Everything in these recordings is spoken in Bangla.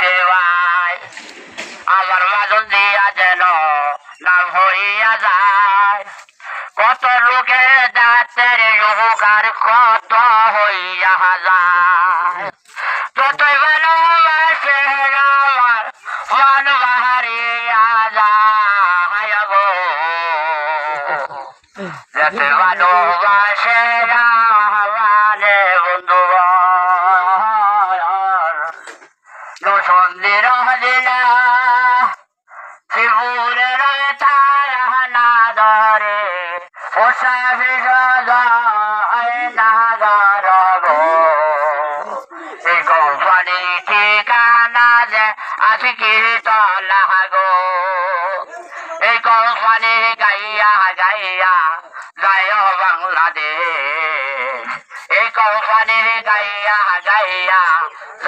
ভাই আমার বাজন দিয়া যেন লাভ হইয়া যায়। কত লোকে দাঁতের উপকার, কত হইয়া যায় যতই ভালোবাসে বন্ধু নসন্দির দিলা শিবুরের তারা ধরে পোষা নাগার গো এই কোম্পানি ঠিকানা যে আছে কি তলা গো এই কোম্পানি গাইয়া গাইয়া যায় বাংলাদেশ এই কোম্পানির গাইয়া গাইয়া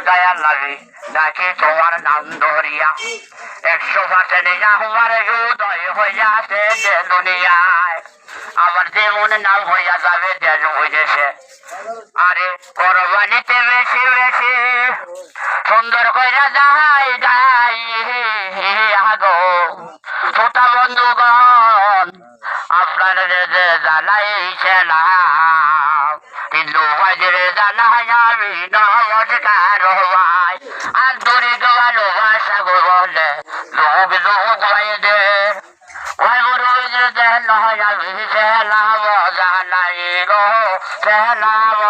তে গোদায় লাগি তোমার নাম ধরিয়া একশো পার্সেন্ট আমার হৃদয় হইয়াছে যে দুনিয়ায় আমার যেমন নাম হইয়া যাবে দেশ হইতেছে আরে কোরবানিতে বেশি বেশি সুন্দর কইরা যাই যাই আগো ছোটা বন্ধুগণ আপনার যে জানাইছে না কিন্তু বাজরে জানাই আমি মজটা রোয়ায় আর দূরে দেওয়া লোবাসা গোবলে লোক লোক ভাইদের নয় বিষ লাভ জানাই রো লাভ